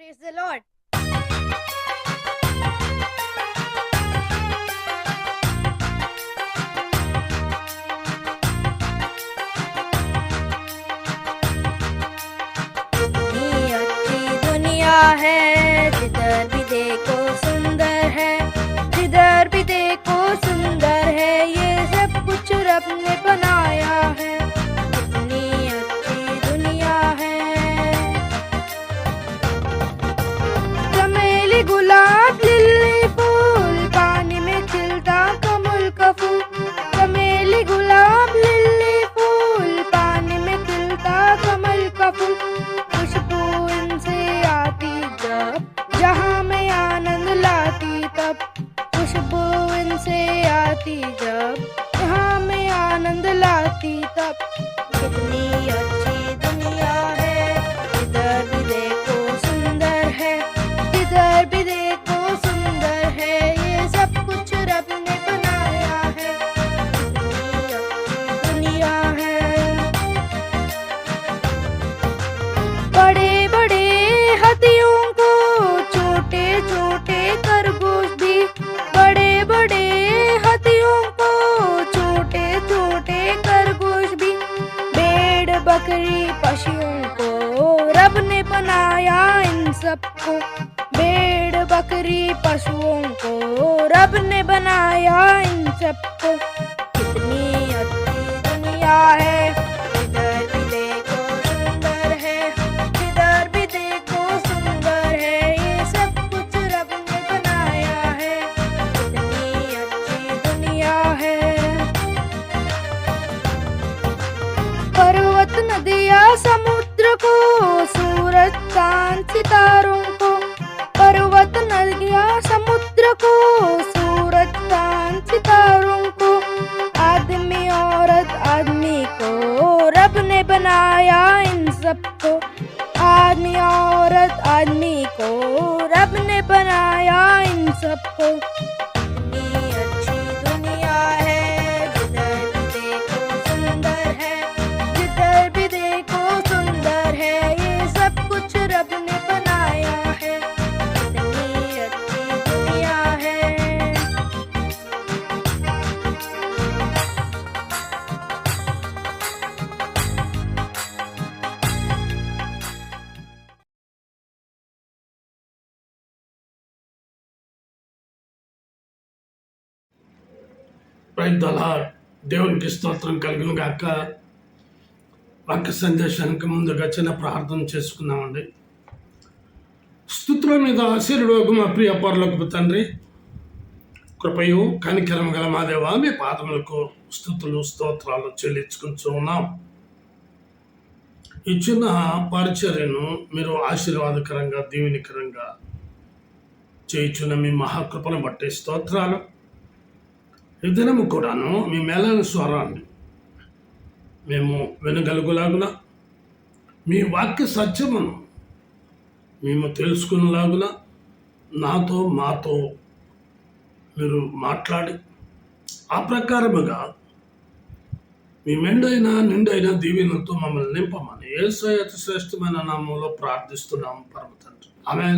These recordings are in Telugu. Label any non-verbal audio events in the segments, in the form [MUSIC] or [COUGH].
Praise the Lord. बकरी पशुओं को रब ने बनाया इन सबको। भेड़ बकरी पशुओं को रब ने बनाया इन सबको। कितनी अच्छी दुनिया है को सूरज चाँद सितारों को, पर्वत नदिया समुद्र को, सूरज चाँद सितारों को। आदमी, औरत, आदमी को रब ने बनाया इन सबको। आदमी, औरत, आदमी को रब ने बनाया इन सबको। రైతుల దేవునికి స్తోత్రం కలుగును గాక వాక్య సందేశానికి ముందుగా చిన్న ప్రార్థన చేసుకున్నామండి స్థుతుల మీద ఆశీర్వాదం మా ప్రియ పరులకు తండ్రి కృపయు కనికరం గల మా దేవా మీ పాదములకు స్థుతులు స్తోత్రాలు చెల్లించుకుంటూ ఉన్నాం. ఇచ్చిన పరిచర్యను మీరు ఆశీర్వాదకరంగా దీవెనికరంగా చేయుచున్న మీ మహాకృపను బట్టి స్తోత్రాలు. ఈ దినము కూడాను మీ మేళన స్వరాన్ని మేము వినగలుగులాగున మీ వాక్య సత్యమును మేము తెలుసుకునేలాగున నాతో మాతో మీరు మాట్లాడి ఆ ప్రకారముగా మీ మెండైన నిండైన దీవెనతో మమ్మల్ని నింపమని ఏసై అతి శ్రేష్టమైన నామంలో ప్రార్థిస్తున్నాము పరమ తండ్రి. ఆమె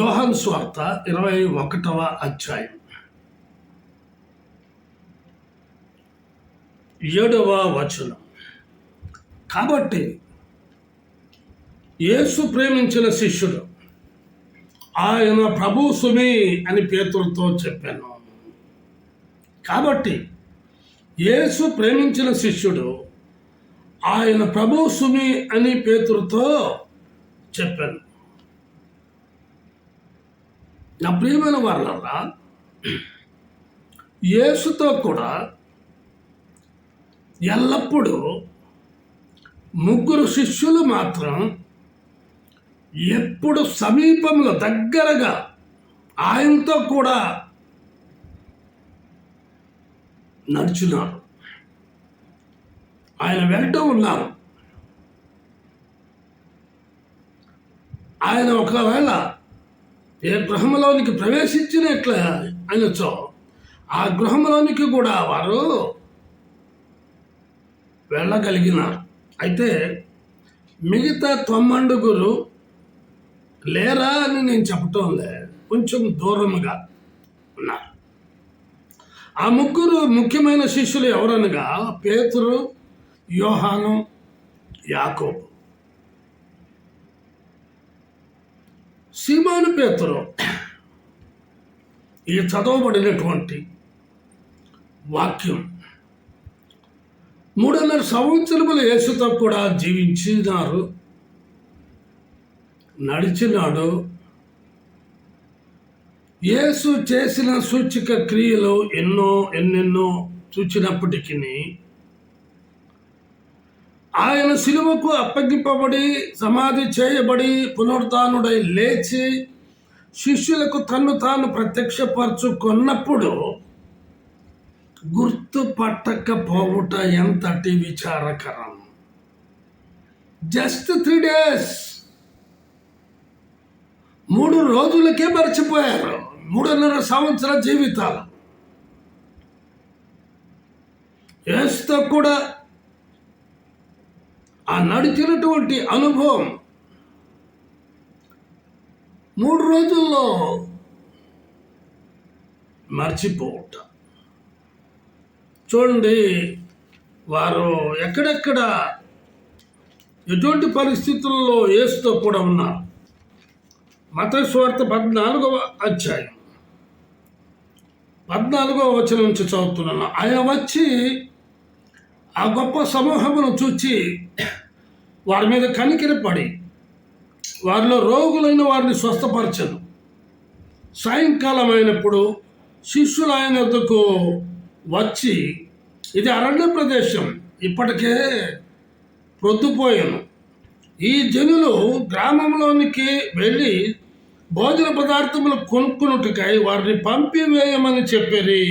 యోహన్ స్వార్త ఇరవై ఒకటవ అధ్యాయం. ఏడవ వచనం. కాబట్టి యేసు ప్రేమించిన శిష్యుడు ఆయన ప్రభు సుమి అని పేతులతో చెప్పాను. కాబట్టి యేసు ప్రేమించిన శిష్యుడు ఆయన ప్రభు సుమి అని పేతులతో చెప్పాను. నా ప్రియమైన వాళ్ళ యేసుతో కూడా ఎల్లప్పుడూ ముగ్గురు శిష్యులు మాత్రం ఎప్పుడు సమీపంలో దగ్గరగా ఆయనతో కూడా నడుచున్నారు. ఆయన వెంట ఉన్నారు. ఆయన ఒకవేళ ఏ గృహంలోనికి ప్రవేశించినట్ల అనొచ్చో ఆ గృహంలోనికి కూడా వారు వెళ్ళగలిగినారు అయితే మిగతా తొమ్మండుగురు లేరా అని నేను చెప్పటం లే కొంచెం దూరముగా ఉన్నారు. ఆ ముగ్గురు ముఖ్యమైన శిష్యులు ఎవరనగా పేతురు యోహాను యాకోబు. సీమాను పేతురు ఈ చదవబడినటువంటి వాక్యం మూడున్నర సంవత్సరములు యేసుతో కూడా జీవించినారు. నడిచినాడు. యేసు చేసిన సూచిక క్రియలు ఎన్నో ఎన్నెన్నో చూచినప్పటికీ ఆయన సిలువకు అప్పగింపబడి సమాధి చేయబడి పునరుద్ధానుడై లేచి శిష్యులకు తన్ను తాను ప్రత్యక్షపరచుకున్నప్పుడు గుర్తుపట్టకపోవుట ఎంతటి విచారకరం? Just three days. మూడు రోజులకే మర్చిపోయారు. మూడున్నర సంవత్సర జీవితాలు. వేస్తా కూడా ఆ నడిచినటువంటి అనుభవం మూడు రోజుల్లో మర్చిపోవటం. చూడండి వారు ఎక్కడెక్కడ ఎటువంటి పరిస్థితుల్లో ఏసుతో కూడా ఉన్నారు. మత స్వార్థ పద్నాలుగవ అధ్యాయం. పద్నాలుగవ వచనం నుంచి చదువుతున్నాను. ఆయన వచ్చి ఆ గొప్ప సమూహమును చూచి వారి మీద కనికిరపడి వారిలో రోగులైన వారిని స్వస్థపరచను. సాయంకాలం అయినప్పుడు శిష్యులు ఆయన వద్దకు వచ్చి ఇది అరణ్య ప్రదేశం ఇప్పటికే ప్రొద్దుపోయాను ఈ జనులు గ్రామంలోనికి వెళ్ళి భోజన పదార్థములు కొనుక్కున్నట్టుకై వారిని పంపివేయమని చెప్పిరి.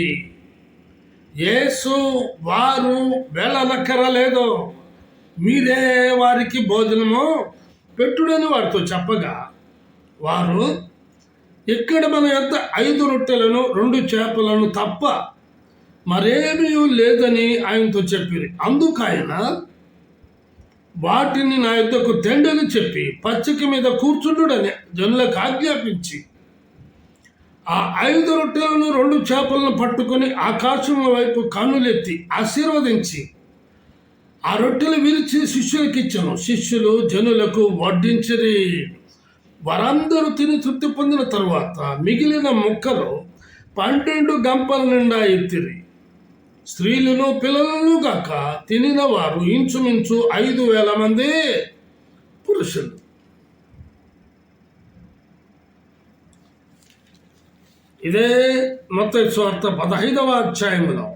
యేసు వారు వెళ్ళనక్కరలేదు. మీరే వారికి భోజనము పెట్టుడని వారితో చెప్పగా వారు ఇక్కడ మన యొక్క ఐదు రొట్టెలను రెండు చేపలను తప్ప మరేమీ లేదని ఆయనతో చెప్పిరి. అందుకు ఆయన వాటిని నా యుద్ధకు తెండని చెప్పి పచ్చిక మీద కూర్చుండుడని జనులకు ఆజ్ఞాపించి ఆ ఐదు రొట్టెలను రెండు చేపలను పట్టుకొని ఆకాశం వైపు కన్నులెత్తి ఆశీర్వదించి ఆ రొట్టెలు విరిచి శిష్యులకు ఇచ్చాను శిష్యులు జనులకు వడ్డించిరి. వారందరూ తిని తృప్తి పొందిన తర్వాత మిగిలిన ముక్కలు పన్నెండు గంపల నిండా ఎత్తిరి. స్త్రీలను పిల్లలను గాక తినిన వారు ఇంచుమించు ఐదు వేల మంది పురుషులు. ఇదే మొత్తం స్వార్థ పదహైదవ అధ్యాయంలో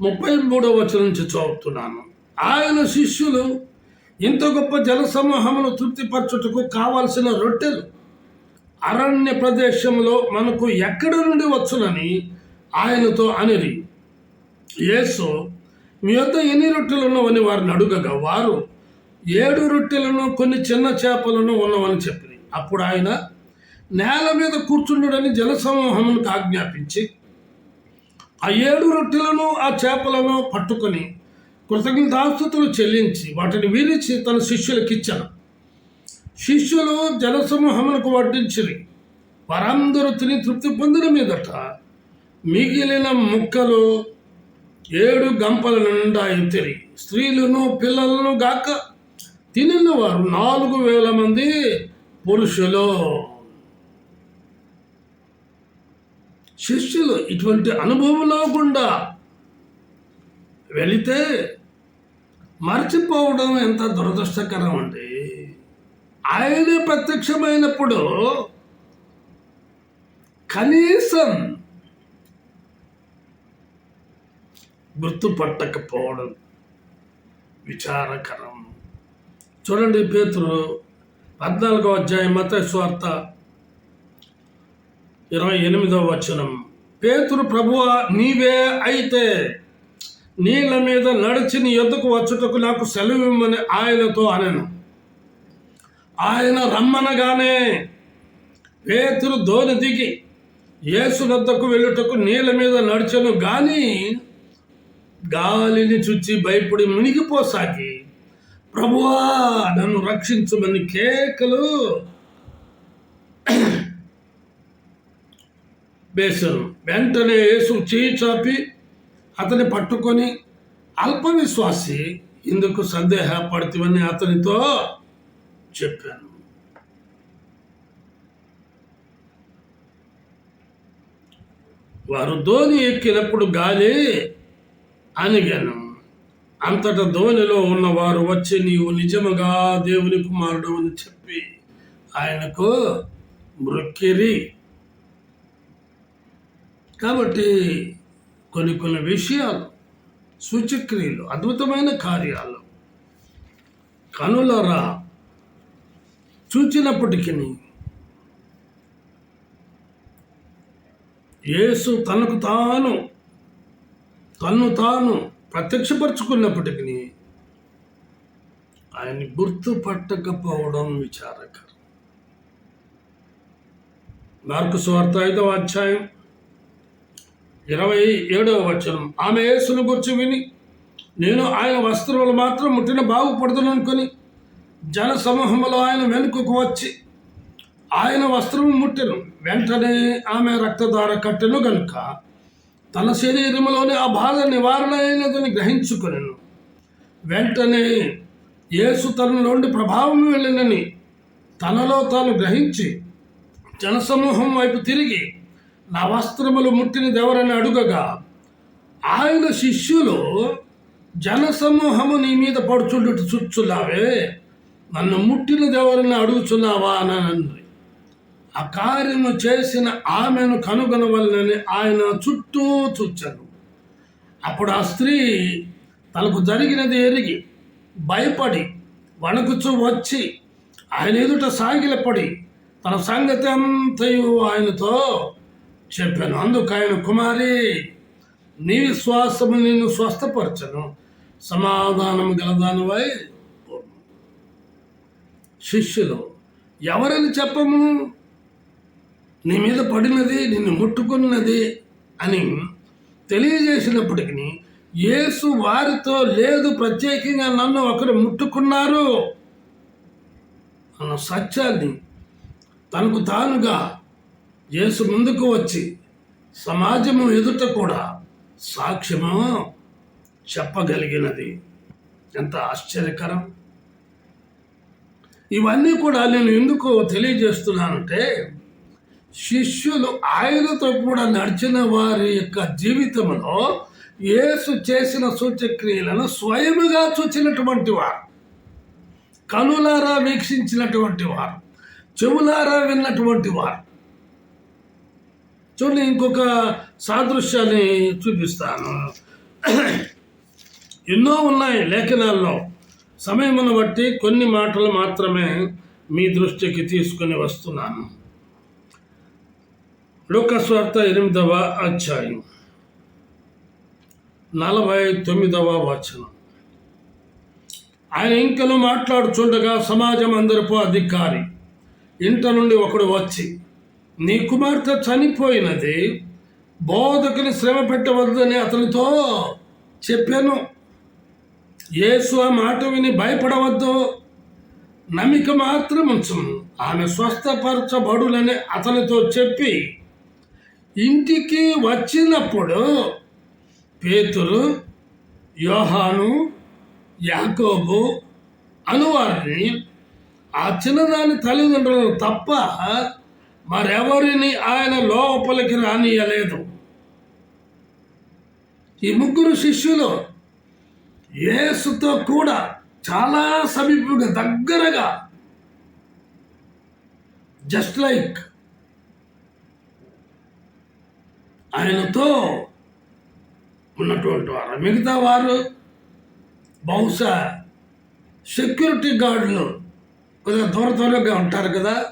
ముప్పై మూడవ వచనం నుంచి చదువుతున్నాను. ఆయన శిష్యులు ఇంత గొప్ప జనసమూహమును తృప్తిపరచుటకు కావలసిన రొట్టెలు అరణ్య ప్రదేశంలో మనకు ఎక్కడి నుండి వచ్చునని ఆయనతో అనిరి. యేసు మీ యొద్ద ఎన్ని రొట్టెలు ఉన్నవని వారిని అడుగగా వారు ఏడు రొట్టెలను కొన్ని చిన్న చేపలను ఉన్నవని చెప్పి అప్పుడు ఆయన నేల మీద కూర్చుండడని జనసమూహమునికి ఆజ్ఞాపించి ఆ ఏడు రొట్టెలను ఆ చేపలను పట్టుకొని కృతజ్ఞతాస్తుతులు చెల్లించి వాటిని వీలిచి తన శిష్యులకు ఇచ్చాను. శిష్యులు జనసమూహములకు వడ్డించిరి. వారందరూ తిని తృప్తి పొందిన మీదట మిగిలిన ముక్కలు ఏడు గంపల నిండా ఎత్తిరి స్త్రీలను పిల్లలను గాక తినిన వారు నాలుగు వేల మంది పురుషులు. శిష్యులు ఇటువంటి అనుభవంలో గుండా వెళితే మర్చిపోవడం ఎంత దురదృష్టకరం అండి. ఆయనే ప్రత్యక్షమైనప్పుడు కనీసం గుర్తుపట్టకపోవడం విచారకరం. చూడండి పేతురు పద్నాలుగో అధ్యాయం మత స్వార్థ ఇరవై ఎనిమిదవ వచనం. పేతురు ప్రభువ నీవే అయితే నీళ్ళ మీద నడిచి నీ ఎద్దుకు వచ్చుటకు నాకు సెలవు ఇమ్మని ఆయనతో అనను. ఆయన రమ్మనగానే పేతురు దోని దిగి యేసు వద్దకు వెళ్ళుటకు నీళ్ళ మీద నడిచను. కానీ గాలిని చుచ్చి భయపడి మునిగిపోసాగి ప్రభువా నన్ను రక్షించమని కేకలు వేశాను. వెంటనే యేసు చాపి అతని పట్టుకొని అల్పవిశ్వాసి ఇందుకు సందేహ సందేహపడుతువని అతనితో చెప్పాను. వారు ధోని ఎక్కినప్పుడు గాలి అనిగాను అంతటా ధోనిలో ఉన్నవారు వచ్చి నీవు నిజముగా దేవుని కుమారుడు అని చెప్పి ఆయనకు మృక్కిరి. కాబట్టి కొన్ని కొన్ని విషయాలు సూచక్రియలు అద్భుతమైన కార్యాలు కనులరా చూచినప్పటికీ యేసు తనకు తాను తను తాను ప్రత్యక్షపరుచుకున్నప్పటికీ ఆయన్ని గుర్తుపట్టకపోవడం విచారకరం. మార్కు స్వార్థ ఐదవ అధ్యాయం ఇరవై ఏడవ వచనం. ఆమె యేసును గురించి విని నేను ఆయన వస్త్రములు మాత్రం ముట్టిన బాగుపడుతుననుకొని జన సమూహంలో ఆయన వెనుకకు వచ్చి ఆయన వస్త్రము ముట్టెను. వెంటనే ఆమె రక్తధార కట్టెను కనుక తన శరీరంలోని ఆ బాధ నివారణ అయినదని గ్రహించుకొనెను. వెంటనే యేసు తనలోండి ప్రభావం వెళ్ళినని తనలో తాను గ్రహించి జనసమూహం వైపు తిరిగి నా వస్త్రములు ముట్టినది ఎవరని అడుగగా ఆయన శిష్యులు జనసమూహము నీ మీద పడుచుండుట చుచ్చులావే నన్ను ముట్టినది ఎవరని అడుగుచున్నావా? అని అనండి ఆ కార్యము చేసిన ఆమెను కనుగొనవలనని ఆయన చుట్టూ చూచాను. అప్పుడు ఆ స్త్రీ తనకు జరిగినది ఎరిగి భయపడి వణకుచూ వచ్చి ఆయన ఎదుట సాగిలపడి తన సంగతి అంతయు ఆయనతో చెప్పాను. అందుకు ఆయన కుమారి నీ విశ్వాసము నిన్ను స్వస్థపరచను. సమాధానం గలదానివై శిష్యులు ఎవరని చెప్పము? నీ మీద పడినది నిన్ను ముట్టుకున్నది అని తెలియజేసినప్పటికీ యేసు వారితో లేదు ప్రత్యేకంగా నన్ను ఒకరు ముట్టుకున్నారు అన్న సత్యాన్ని తనకు తానుగా యేసు ముందుకు వచ్చి సమాజము ఎదుట కూడా సాక్ష్యము చెప్పగలిగినది. ఎంత ఆశ్చర్యకరం! ఇవన్నీ కూడా నేను ఎందుకు తెలియజేస్తున్నానంటే శిష్యులు ఆయనతో కూడా నడిచిన వారి యొక్క జీవితంలో యేసు చేసిన సూచక్రియలను స్వయముగా చూచినటువంటి వారు కనులారా వీక్షించినటువంటి వారు చెవులారా విన్నటువంటి వారు. చూడండి ఇంకొక సాదృశ్యాన్ని చూపిస్తాను. ఎన్నో ఉన్నాయి లేఖనాల్లో. సమయమును బట్టి కొన్ని మాటలు మాత్రమే మీ దృష్టికి తీసుకొని వస్తున్నాను. లోకస్వార్త ఎనిమిదవ అధ్యాయం. నలభై తొమ్మిదవ వచనం. ఆయన ఇంకను మాట్లాడుచుండగా సమాజం అందరిపో అధికారి ఇంట నుండి ఒకడు వచ్చి నీ కుమార్తె చనిపోయినది బోధకుని శ్రమ పెట్టవద్దని అతనితో చెప్పాను. యేసు ఆ మాట విని భయపడవద్దు. నమ్మిక మాత్రం ఉంచుము. ఆమె స్వస్థపరచబడులని అతనితో చెప్పి ఇంటికి వచ్చినప్పుడు పేతురు యోహాను యాకోబు అనువారిని ఆ చిన్నదాని తల్లిదండ్రులను తప్ప మరెవరిని ఆయన లోపలికి రానియలేదు. ఈ ముగ్గురు శిష్యులు యేసుతో కూడా చాలా సమీపంగా దగ్గరగా జస్ట్ లైక్ ఆయనతో ఉన్నటువంటి వారు. మిగతా వారు బహుశా సెక్యూరిటీ గార్డులు కొద్దిగా దూర దూరంగా ఉంటారు కదా.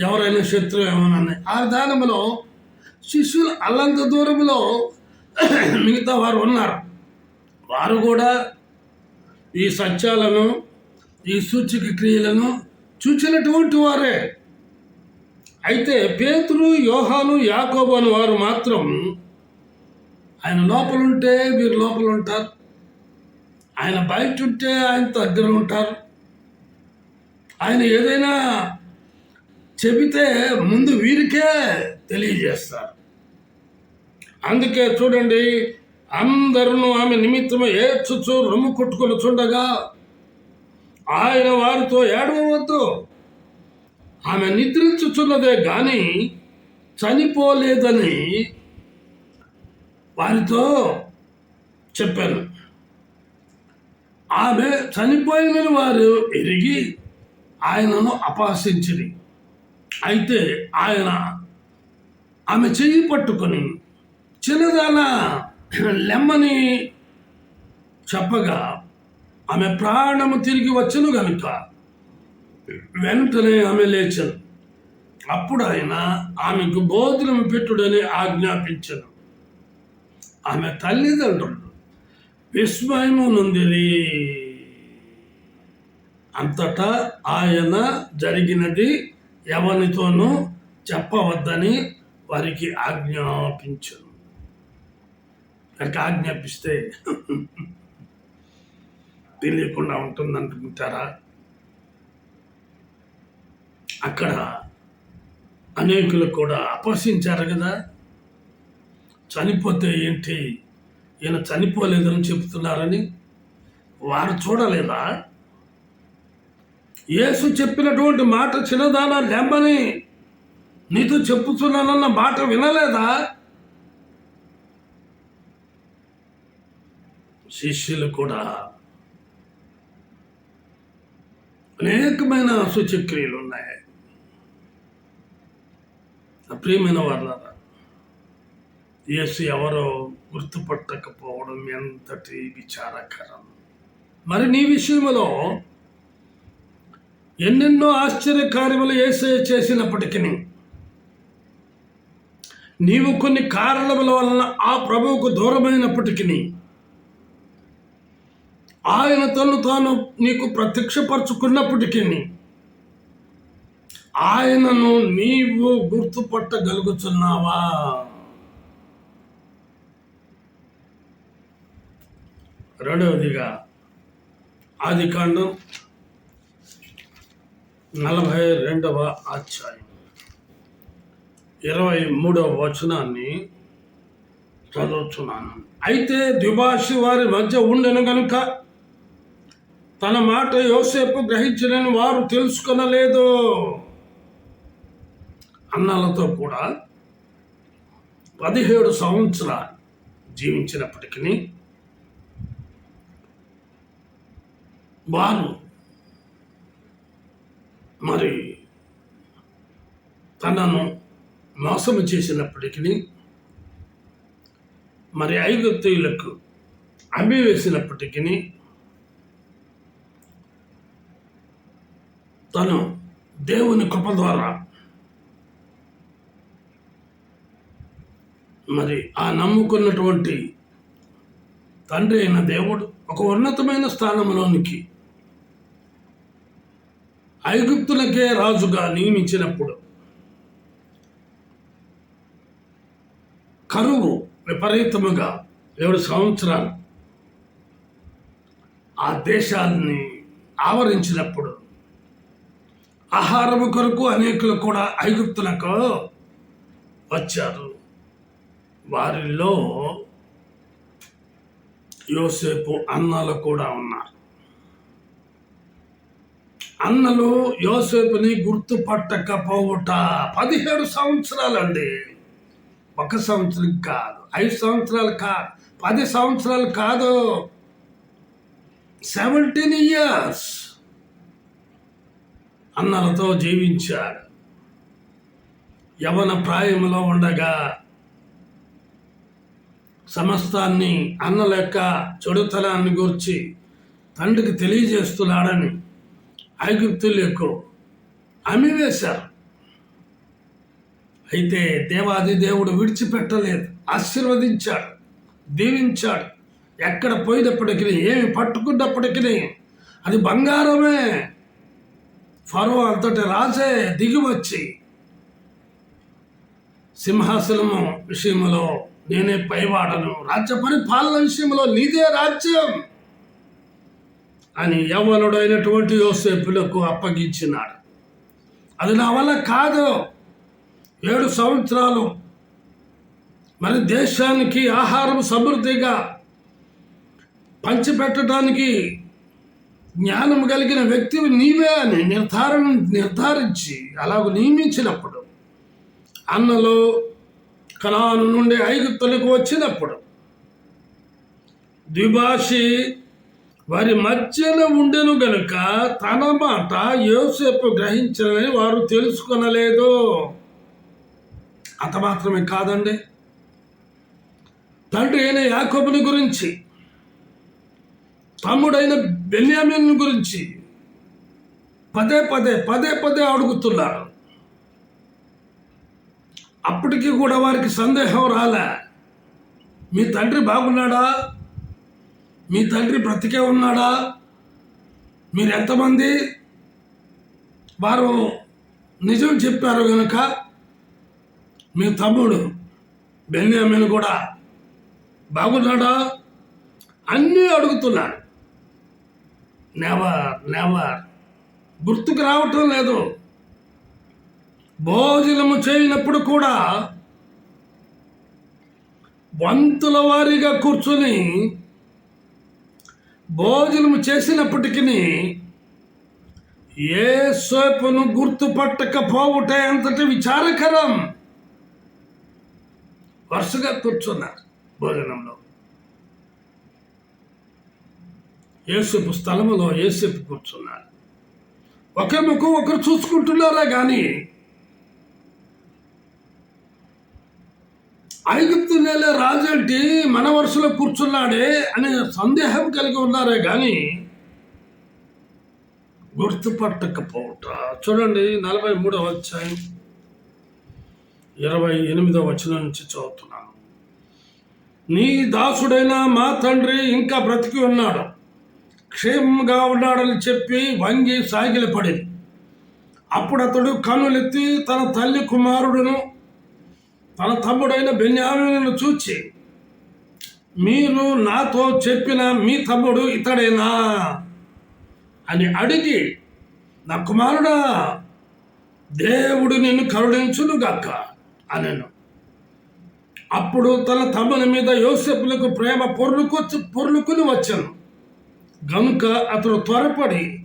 ఎవరైనా శత్రువు ఏమన్నా ఆ విధానంలో శిష్యులు అల్లంత దూరంలో మిగతా వారు ఉన్నారు. వారు కూడా ఈ సత్యాలను ఈ సూచిక క్రియలను చూచినటువంటి వారే. అయితే పేతురు యోహాను యాకోబు అని వారు మాత్రం ఆయన లోపలుంటే వీరు లోపల ఉంటారు ఆయన బయట ఉంటే ఆయన దగ్గర ఉంటారు. ఆయన ఏదైనా చెబితే ముందు వీరికే తెలియజేస్తారు. అందుకే చూడండి అందరూ ఆమె నిమిత్తము ఏడ్చుచు రొమ్ము కొట్టుకొని చూడగా ఆయన వారితో ఏడవద్దు ఆమె నిద్రించుచున్నదే గాని చనిపోలేదని వారితో చెప్పాను. ఆమె చనిపోయిందని వారు ఎరిగి ఆయనను అపహసించింది అయితే ఆయన ఆమె చెయ్యి పట్టుకొని చిన్నదాన లెమ్మని చెప్పగా ఆమె ప్రాణము తిరిగి వచ్చను కనుక వెంటనే ఆమె లేచను అప్పుడు ఆయన ఆమెకు భోజనం పెట్టుడని ఆజ్ఞాపించను. ఆమె తల్లిదండ్రులు విస్మయము నొందిరి అంతటా ఆయన జరిగినది ఎవరితోనూ చెప్పవద్దని వారికి ఆజ్ఞాపించను. కనుక ఆజ్ఞాపిస్తే [LAUGHS] తెలియకుండా ఉంటుందనుకుంటారా అక్కడ అనేకులు కూడా అపహసించారు కదా. చనిపోతే ఏంటి? ఈయన చనిపోలేదని చెప్తున్నారని వారు చూడలేదా? యేసు చెప్పినటువంటి మాట చిన్నదానా లేమని నీతో చెప్పుతున్నానన్న మాట వినలేదా? శిష్యులు కూడా అనేకమైన సూచక్రియలు ఉన్నాయి. ప్రియమైన వాళ్ళారా యేసు ఎవరో గుర్తుపట్టకపోవడం ఎంతటి విచారకరం. మరి నీ విషయంలో ఎన్నెన్నో ఆశ్చర్య కార్యములు ఏసే చేసినప్పటికీ నీవు కొన్ని కారణముల వలన ఆ ప్రభువుకు దూరమైనప్పటికీ ఆయన తను తాను నీకు ప్రత్యక్షపరచుకున్నప్పటికీ ఆయనను నీవు గుర్తుపట్టగలుగుతున్నావా రెండవదిగా ఆది కాండం నలభై రెండవ అధ్యాయం. ఇరవై మూడవ వచనాన్ని చదువుతున్నాను అయితే ద్విభాషి వారి మధ్య ఉండను కనుక తన మాట యోసేపు గ్రహించలేని వారు తెలుసుకొనలేదు. అన్నలతో కూడా పదిహేడు సంవత్సరాలు జీవించినప్పటికీ వారు మరి తనను మోసం చేసినప్పటికీ మరి ఐగుప్తీయులకు అమ్మి వేసినప్పటికీ తను దేవుని కృప ద్వారా మరి ఆ నమ్ముకున్నటువంటి తండ్రి అయిన దేవుడు ఒక ఉన్నతమైన స్థానంలోనికి ఐగుప్తులకే రాజుగా నియమించినప్పుడు కరువు విపరీతముగా ఏడు సంవత్సరాలు ఆ దేశాన్ని ఆవరించినప్పుడు ఆహారము కొరకు అనేకులు కూడా ఐగుప్తులకు వచ్చారు. వారిలో యోసేపు అన్నలు కూడా ఉన్నారు. అన్నలు యోసేపుని గుర్తుపట్టకపోవుట పదిహేడు సంవత్సరాలండి. ఒక సంవత్సరం కాదు ఐదు సంవత్సరాలు కాదు పది సంవత్సరాలు కాదు. సెవెంటీన్ ఇయర్స్ అన్నలతో జీవించాడు. యవన ప్రాయంలో ఉండగా సమస్తాన్ని అన్న లెక్క చెడుతనాన్ని గూర్చి తండ్రికి తెలియజేస్తున్నాడని ఐగుప్తులు ఎక్కువ అమ్మివేశారు అయితే దేవాది దేవుడు విడిచిపెట్టలేదు ఆశీర్వదించాడు దీవించాడు. ఎక్కడ పోయినప్పటికీ ఏమి పట్టుకున్నప్పటికీ అది బంగారమే. ఫరో అంతటి రాజే దిగి వచ్చి సింహాసనము విషయంలో నేనే పైవాడను. రాజ్య పరిపాలన విషయంలో నీదే రాజ్యం. అని యవ్వనుడైనటువంటి యోసేపులకు అప్పగించినాడు. అది నా వల్ల కాదు. ఏడు సంవత్సరాలు మరి దేశానికి ఆహారం సమృద్ధిగా పంచిపెట్టడానికి జ్ఞానం కలిగిన వ్యక్తివి నీవే అని నిర్ధారణ నిర్ధారించి అలాగ నియమించినప్పుడు అన్నలో కణాను నుండి ఐగుప్తులకు వచ్చినప్పుడు ద్విభాషి వారి మధ్యన ఉండెను గనుక తన మాట యోసేపు గ్రహించాలని వారు తెలుసుకొనలేదు. అంత మాత్రమే కాదండి. తండ్రి అయిన యాకోబుని గురించి తమ్ముడైన బెన్యామిన్ గురించి పదే పదే పదే పదే అడుగుతున్నారు. అప్పటికి కూడా వారికి సందేహం రాలే. మీ తండ్రి బాగున్నాడా? మీ తండ్రి బ్రతికే ఉన్నాడా? మీరు ఎంతమంది? వారు నిజం చెప్పారు కనుక మీ తమ్ముడు బెన్యామిన్ కూడా బాగున్నాడా? అన్నీ అడుగుతున్నాడు. నెవర్ నెవర్ గుర్తుకు రావటం లేదు. భోజనము చేయనప్పుడు కూడా వంతుల వారీగా కూర్చొని భోజనము చేసినప్పటికీ ఏ సోపును గుర్తుపట్టకపోవుట అంతటి విచారకరం? వరుసగా కూర్చున్నారు భోజనంలో. ఏసేపు స్థలములో ఏసేపు కూర్చున్నారు. ఒకరి ముఖం ఒకరు చూసుకుంటున్నారా కానీ ఐగుప్తు నెల రాజంటి మన వరుసలో కూర్చున్నాడే అనే సందేహం కలిగి ఉన్నారే కానీ గుర్తుపట్టకపోవట. చూడండి నలభై మూడవ అధ్యాయం ఇరవై ఎనిమిదవ వచనం నుంచి చదువుతున్నాను. నీ దాసుడైన మా తండ్రి ఇంకా బ్రతికి ఉన్నాడు. క్షేమంగా ఉన్నాడని చెప్పి వంగి సాగిలపడింది. అప్పుడు అతడు కన్నులెత్తి తన తల్లి కుమారుడును తన తమ్ముడైన బెన్యామిను చూచి మీరు నాతో చెప్పిన మీ తమ్ముడు ఇతడేనా? అని అడిగి నా కుమారుడా దేవుడు నిన్ను కరుణించునుగాక అనను. అప్పుడు తన తమ్ముని మీద యోసేపులకు ప్రేమ పొర్లుకొచ్చి పొర్లుకుని వచ్చాను. గనుక అతడు త్వరపడి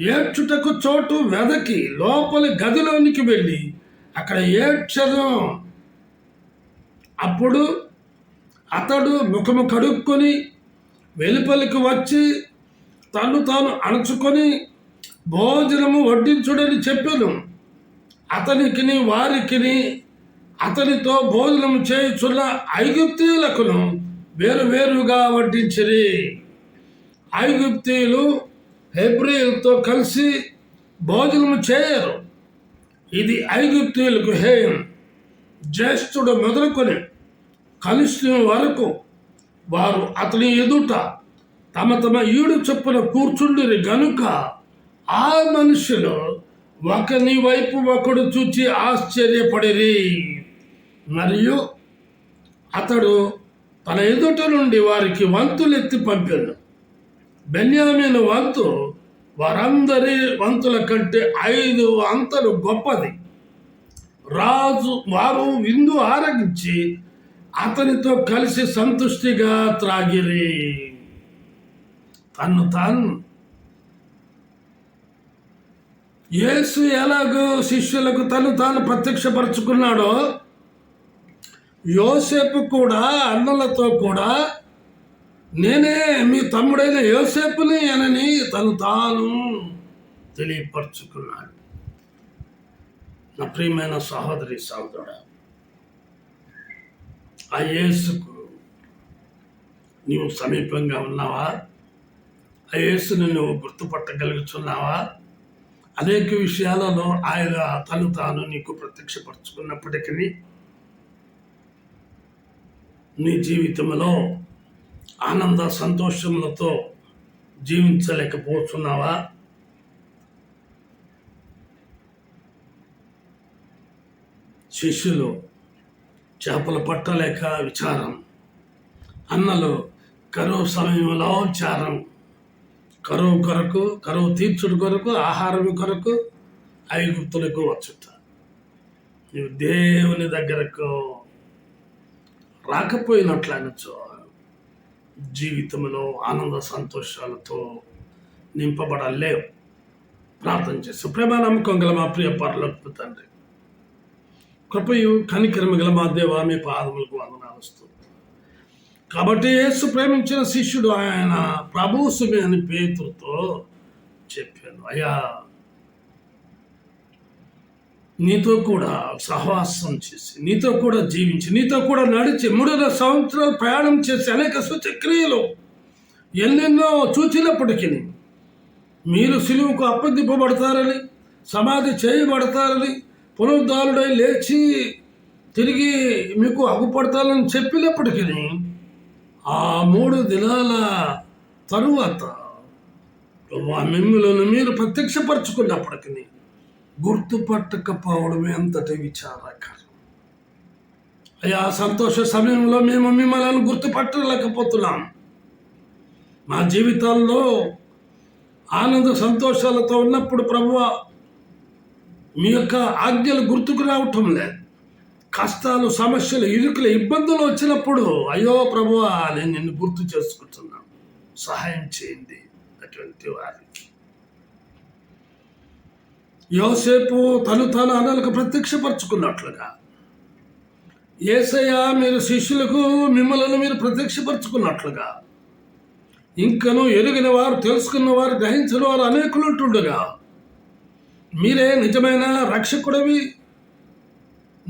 ఏడ్చుటకు చోటు వెదకి లోపలి గదిలోనికి వెళ్ళి అక్కడ ఏడ్చను. అప్పుడు అతడు ముఖము కడుక్కొని వెలుపలికి వచ్చి తను తాను అణుచుకొని భోజనము వడ్డించుడని చెప్పాను. అతనికిని వారికిని అతనితో భోజనం చేయుచున్న ఐగుప్తీయులకును వేరు వేరుగా వడ్డించిరి. ఐగుప్తీయులు హెబ్రియులతో కలిసి భోజనం చేయరు. ఇది ఐగుప్తీయులకు హేయం. జ్యేష్ఠుడు మొదలుకొని కలిసిన వరకు వారు అతని ఎదుట తమ తమ ఈడు చొప్పున కూర్చుండిరి గనుక ఆ మనుషులు ఒకని వైపు ఒకడు చూచి ఆశ్చర్యపడిరి. మరియు అతడు తన ఎదుట నుండి వారికి వంతులెత్తి పంపాడు బెన్యామిన వంతు వారందరి వంతుల కంటే ఐదు అంతలు గొప్పది. రాజు వారు విందు ఆరగించి అతనితో కలిసి సంతుష్టిగా త్రాగిరి. తన్ను తాను యేసు ఎలాగో శిష్యులకు తను తాను ప్రత్యక్షపరుచుకున్నాడో యోసేపు కూడా అన్నలతో కూడా నేనే మీ తమ్ముడైన యోసేపుని అనని తను తాను తెలియపరుచుకున్నాడు. నా ప్రియమైన సహోదరి సహోదరుడు ఆ యేసుకు నీవు సమీపంగా ఉన్నావా? ఆ యేసును నువ్వు గుర్తుపట్టగలుగుతున్నావా అనేక విషయాలలో ఆయన తను తాను నీకు ప్రత్యక్షపరచుకున్నప్పటికీ నీ జీవితంలో ఆనంద సంతోషములతో జీవించలేకపోతున్నావా? శిష్యులు చేపలు పట్టలేక విచారం. అన్నలు కరువు సమయంలో విచారం. కరువు కొరకు కరువు తీర్చుడు కొరకు ఆహారం కొరకు ఐగుప్తులకు వచ్చుట. నీవు దేవుని దగ్గరకు రాకపోయినట్లనొచ్చు. జీవితంలో ఆనంద సంతోషాలతో నింపబడలేవు. ప్రార్థన చేస్తూ ప్రేమ నమ్మకం గల మా ప్రియ పరలోకి తండ్రి కృపయు కనికరము గల మా దేవ మీ పాదములకు వందనాలు వస్తుంది కాబట్టి యేసు ప్రేమించిన శిష్యుడు ఆయన ప్రభుసుమి అని పేతుతో చెప్పాను అయ్యా నీతో కూడా సహవాసం చేసి నీతో కూడా జీవించి నీతో కూడా నడిచి మూడున్నర సంవత్సరాలు ప్రయాణం చేసి అనేక సూచక్రియలు ఎన్నెన్నో చూచినప్పటికీ మీరు సిలువుకు అప్పగింపబడతారని సమాధి చేయబడతారని పునరుద్ధారుడై లేచి తిరిగి మీకు అగుపడతారని చెప్పినప్పటికీ ఆ మూడు దినాల తరువాత మిమ్మలను మీరు ప్రత్యక్షపరచుకున్నప్పటికీ గుర్తుపట్టకపోవడం ఎంతటి విచారకరం. అయ్యా సంతోష సమయంలో మేము మిమ్మల్ని గుర్తుపట్టలేకపోతున్నాం. మా జీవితాల్లో ఆనంద సంతోషాలతో ఉన్నప్పుడు ప్రభువ మీ యొక్క ఆజ్ఞలు గుర్తుకు రావటం లేదు. కష్టాలు సమస్యలు ఇరుకులు ఇబ్బందులు వచ్చినప్పుడు అయ్యో ప్రభు నేను నిన్ను గుర్తు చేసుకుంటున్నాను. సహాయం చేయండి అటువంటి వారికి. యోసేపు తను తన అనలకు ప్రత్యక్షపరచుకున్నట్లుగా ఏసయ్య మీరు శిష్యులకు మిమ్మల్ని మీరు ప్రత్యక్షపరచుకున్నట్లుగా ఇంకను ఎరిగిన వారు తెలుసుకున్న వారు గ్రహించిన వారు అనేకులు ఉంటుండగా మీరే నిజమైన రక్షకుడవి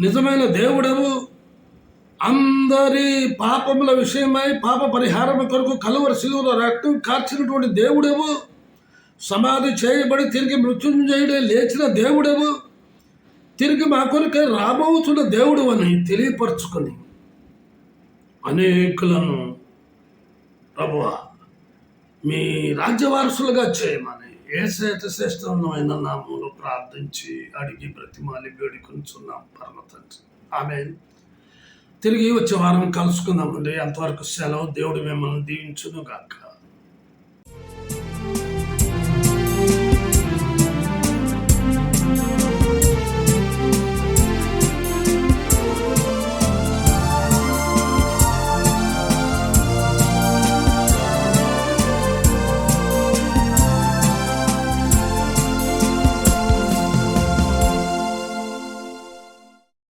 నిజమైన దేవుడవు. అందరి పాపముల విషయమై పాప పరిహారం కొరకు కలువరి శిలువుల రక్తం కార్చినటువంటి దేవుడవు. సమాధి చేయబడి తిరిగి మృత్యుంజయుడే లేచిన దేవుడవు. తిరిగి మా కొరకే రాబోతున్న దేవుడు అని తెలియపరచుకొని అనేకులను ప్రభువా మీ రాజ్యవారసులుగా చేయమని ఏసేత శ్రేష్టమైన నామంలో ప్రార్థించి అడిగి బ్రతిమాలి వేడుకొంచున్నాం పరమ తండ్రి. ఆమె తిరిగి వచ్చే వారం కలుసుకుందామండి. అంతవరకు సెలవు. దేవుడు మిమ్మల్ని దీవించును గాక